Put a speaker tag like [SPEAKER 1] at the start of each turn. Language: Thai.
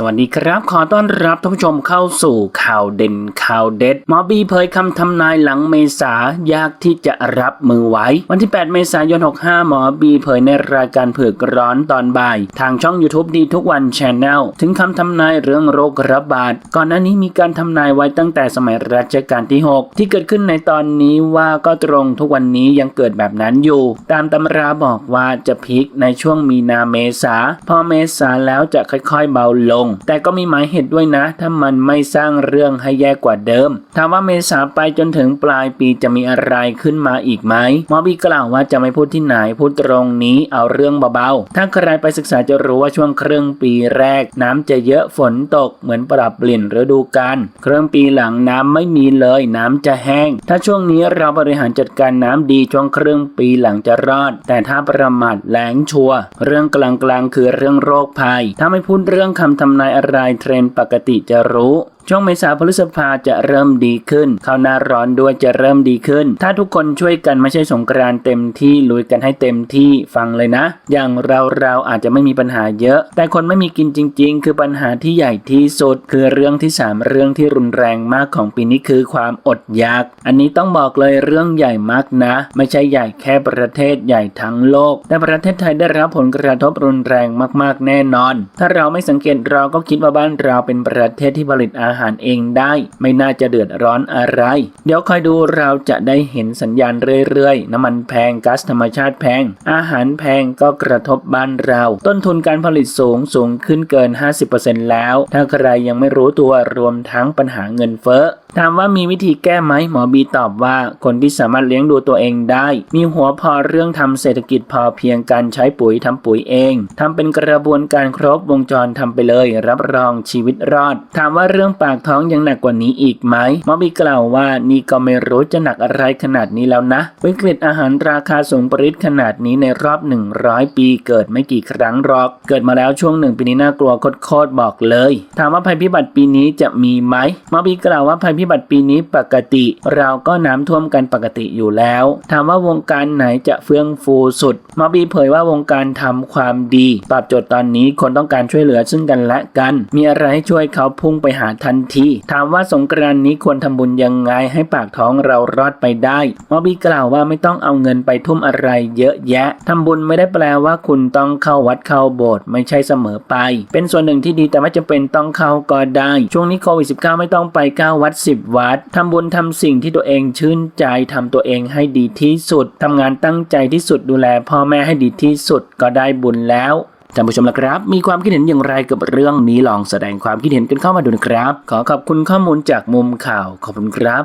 [SPEAKER 1] สวัสดีครับ ขอต้อนรับท่านผู้ชมเข้าสู่ข่าวเด่นข่าวเด็ดหมอบีเผยคำทำนายหลังเมษายากที่จะรับมือไว้ วันที่ 8 เมษายน 65 หมอบีเผยในรายการเผือกร้อนตอนบ่าย ทางช่อง YouTube ดีทุกวัน Channel ถึงคำทำนายเรื่องโรคระบาด ก่อนหน้านี้มีการทำนายไว้ตั้งแต่สมัยรัชกาลที่ 6 ที่เกิดขึ้นในตอนนี้ว่าก็ตรงทุกวันนี้ยังเกิดแบบนั้นอยู่ ตามตำราบอกว่าจะพีคในช่วงมีนาเมษาพอเมษาแล้วจะค่อยๆเบาลงแต่ก็มีหมายเหตุด้วยนะ ถ้ามันไม่สร้างเรื่องให้แย่กว่าเดิม ถามว่าเมษาไปจนถึงปลายปีจะมีอะไรขึ้นมาอีกไหมหมอบีกล่าวว่าจะไม่พูดที่ไหนพูดตรงนี้เอาเรื่องเบาๆ ถ้าใครไปศึกษาจะรู้ว่าช่วงครึ่งปีแรก น้ำจะเยอะฝนตกเหมือนปรับเปลี่ยนฤดูกาลครึ่งปีหลังน้ำไม่มีเลยน้ำจะแห้ง ถ้าช่วงนี้เราบริหารจัดการน้ำดีช่วงครึ่งปีหลังจะรอด แต่ถ้าประมาทแหลงชัว เรื่องกลางๆคือเรื่องโรคภัย ถ้าไม่พูดเรื่องคำทำนายอะไรเทรนปกติจะรู้ ช่วงเมษาพฤษภาจะเริ่มดีขึ้นเข้าหน้าร้อนด้วยจะเริ่มดีขึ้น ถ้าทุกคนช่วยกันไม่ใช่สงกรานเต็มที่ลุยกันให้เต็มที่ฟังเลยนะ อย่างเราเราอาจจะไม่มีปัญหาเยอะ แต่คนไม่มีกินจริง ๆ คือปัญหาที่ใหญ่ที่สุด คือเรื่องที่สามเรื่องที่รุนแรงมากของปีนี้คือความอดอยาก อันนี้ต้องบอกเลยเรื่องใหญ่มากนะ ไม่ใช่ใหญ่แค่ประเทศใหญ่ทั้งโลก แต่ประเทศไทยได้รับผลกระทบรุนแรงมากๆแน่นอน ถ้าเราไม่สังเกตเราก็คิดว่าบ้านเราเป็นประเทศที่ผลิตอาหารหารเองได้ ไม่น่าจะเดือดร้อนอะไร เดี๋ยวคอยดูเราจะได้เห็นสัญญาณเรื่อยๆ น้ำมันแพงก๊าซธรรมชาติแพง อาหารแพงก็กระทบบ้านเรา ต้นทุนการผลิตสูงสูงขึ้นเกิน 50%แล้ว ถ้าใครยังไม่รู้ตัวรวมทั้งปัญหาเงินเฟ้อถามว่ามีวิธีแก้ไหมหมอบีตอบว่าคนที่สามารถเลี้ยงดูตัวเองได้ มีหัวพอเรื่องทำเศรษฐกิจพอเพียงการใช้ปุ๋ยทำปุ๋ยเองทำเป็นกระบวนการครบวงจรทำไปเลย รับรองชีวิตรอด ถามว่าเรื่องปากท้องยังหนักกว่านี้อีกไหมมอบีกล่าวว่านี่ก็ไม่รู้จะหนักอะไรขนาดนี้แล้วนะ วิกฤตอาหารราคาสูงปริศขนาดนี้ในรอบ 100 ปีเกิดไม่กี่ครั้งหรอก เกิดมาแล้วช่วงหนึ่งปีนี้น่ากลัวโคตรบอกเลย ถามว่าภัยพิบัติปีนี้จะมีไหมมอบีกล่าวว่าภัยพิบัติปีนี้ปกติ เราก็น้ำท่วมกันปกติอยู่แล้ว ถามว่าวงการไหนจะเฟื่องฟูสุดมอบีเผยว่าวงการทำความดีตอบโจทย์ตอนนี้คนต้องการช่วยเหลือซึ่งกันและกัน มีอะไรให้ช่วยเขาพุ่งไปหาทนที ถามว่าสงกรานนี้ควรทำบุญยังไงให้ปากท้องเรารอดไปได้หมอบีกล่าวว่าไม่ต้องเอาเงินไปทุ่มอะไรเยอะแยะทำบุญไม่ได้แปลว่าคุณต้องเข้าวัดเข้าโบสถ์ไม่ใช่เสมอไป เป็นส่วนหนึ่งที่ดีแต่ไม่จำเป็นต้องเข้าก็ได้ ช่วงนี้โควิด -19 ไม่ต้องไป9วัด 10 วัดทำบุญทำสิ่งที่ตัวเองชื่นใจทำตัวเองให้ดีที่สุดทำงานตั้งใจที่สุดดูแลพ่อแม่ให้ดีที่สุดก็ได้บุญแล้ว ท่านผู้ชมละครับ มีความคิดเห็นอย่างไรกับเรื่องนี้ลองแสดงความคิดเห็นกันเข้ามาดูนะครับ ขอขอบคุณข้อมูลจากมุมข่าวขอบคุณครับ